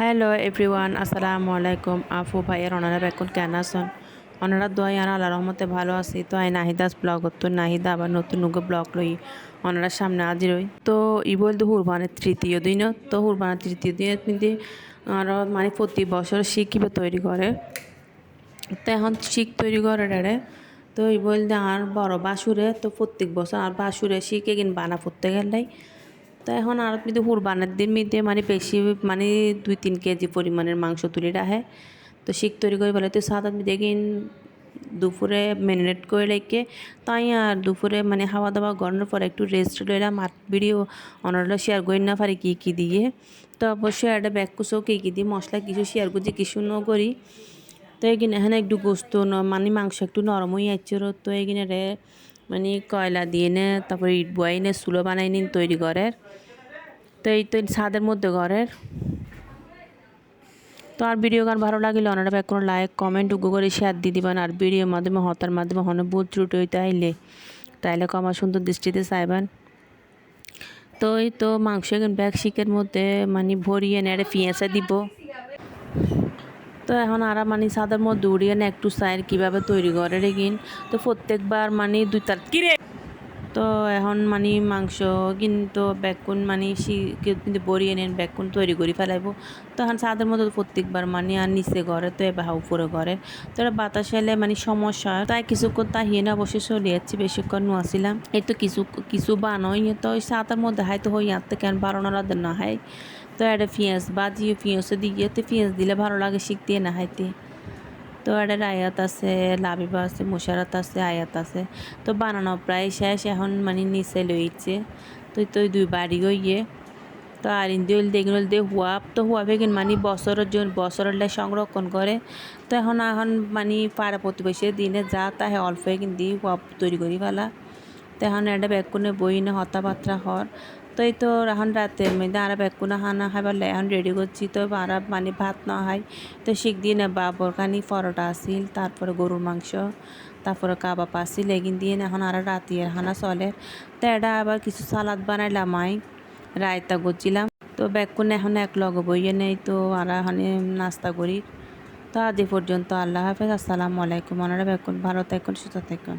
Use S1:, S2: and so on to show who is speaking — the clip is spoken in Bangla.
S1: হ্যালো এভরিওয়ান আসসালামু আলাইকুম আফু ভাইয়ের ওনারা এখন কেন আছেন? ওনারা দোয়াই আর আল্লাহ রহমতে ভালো আছি। তো আই নাহিদাস ব্লগ তো নাহিদা, আবার নতুন নতুন ব্লগ লই ওনারা সামনে হাজির হই। তো ই বলতে হুরবানের তৃতীয় দিন। তো হুরবানের তৃতীয় দিন কিন্তু মানে প্রতি বছর শিখ কীভাবে তৈরি করে। তো এখন শিখ তৈরি করে ডারে তো এই বলতে আর বড় বাসুরে, তো প্রত্যেক বছর আর বাসুরে শিখে কিন বানা পড়তে গেলেই তো এখন আর কিন্তু হুরবানের দিন মধ্যে মানে বেশি মানে দুই তিন কেজি পরিমাণের মাংস তুলে রাখে, তো শিখ তৈরি করে বলে তো সাত আমি দেখিন দুপুরে ম্যারিনেট করে রেখে তাই আর দুপুরে মানে খাওয়া দাওয়া গড়ানোর পর একটু রেস্ট লইলাম। আর ভিডিও অনারটা শেয়ার করি না পারি কী কী দিয়ে। তো অবশ্যই একটা ব্যাগ কুসো কী কী দিয়ে মশলা কিছু শেয়ার করছি কিছু ন করি। তো এখানে এখানে একটু গোস্ত মানে মাংস একটু নরম হয়ে যাচ্ছিল তো এখানে রে মানে কয়লা দিয়ে নে, তারপরে ইট বয়াই নে, চুলো বানাই নিন, তৈরি করে তো এই তো ছাদের মধ্যে ঘরের। তো আর ভিডিও গান ভালো লাগলে ওনারা ব্যাক কোনো লাইক কমেন্ট উগো করে শেয়ার দিয়ে দিবেন। আর ভিডিওর মাধ্যমে, হতার মাধ্যমে, হনে ভুল ত্রুটি হইতে আইলে তাইলে কমা সুন্দর দৃষ্টিতে চাইবেন। তো এই তো মাংস এখন ব্যাগ শিকের মধ্যে মানে ভরিয়ে নেড়ে পেঁয়াজা দিব। তো এখন আর মানে সাদের মধ্যে উড়িয়ে একটু সাইর কীভাবে তৈরি করে রেগিন তো প্রত্যেকবার মানে দুই তার কিরে? তো এখন মানে মাংস কিন্তু বেগুন মানে কিন্তু বড়িয়ে নেন বেগুন তৈরি করে ফেলাইব। তো এখন সাদের মতো প্রত্যেকবার মানে আর নিচে ঘরে তো এবার উপরে ঘরে। তো এটা বাতাস এলে মানে সমস্যা তাই কিছুক্ষণ তা হিয়ে না বসে চলে যাচ্ছি, বেশিক্ষণ নোয়াছিলাম। এই তো কিছু কিছু বানোই তো ওই সাতের মধ্যে হাইতো হই আনতে কেন বারোনার না হয় তো একটা পেঁয়াজ বাজিয়ে পেঁয়াজ দিয়ে, তো পেঁয়াজ দিলে ভালো লাগে, শিখতে না হাইতে। তো এটার আয়াত আছে, লাবিবা আছে, মুশারাত আছে, আয়াত আছে। তো বানানো প্রায় শেষ, এখন মানে নিচে লইছে। তো তো দুই বাড়ি গিয়ে তো আর ইন্দি হল দেখুন দিয়ে হুয়া তো হুয়া বেগিন মানে বছরের জন্য বছরের সংরক্ষণ করে। তো এখন এখন মানে পাড়া প্রতিবেশীর দিনে যা তাহে অল্প কিন্তু হুয়া তৈরি করি ফেলা। তো এখন এটা বেগুনে বই না হতাবাত্রা হর। তো এই তো এখন রাতের মধ্যে আর বেগুনা হানা খাবার এখন রেডি করছি তো আর মানে ভাত না হয় তো শিখ দিয়ে না বাবর খানি পরোটা আসিল তারপরে গরুর মাংস তারপরে কাবাব আসিল এগিন দিয়ে এখন আর রাতের হানা চলে। তো এটা আবার কিছু সালাদ বানাইলাম আই রায়তা করছিলাম তো বেগুন এখন এক লগ বইয়ে নেই তো আর এখানে নাস্তা করি তো আজ পর্যন্ত আল্লাহ হাফেজ। আসসালামু আলাইকুম। ওনারা বেগুন ভালো থাকুন সুস্থ থাকুন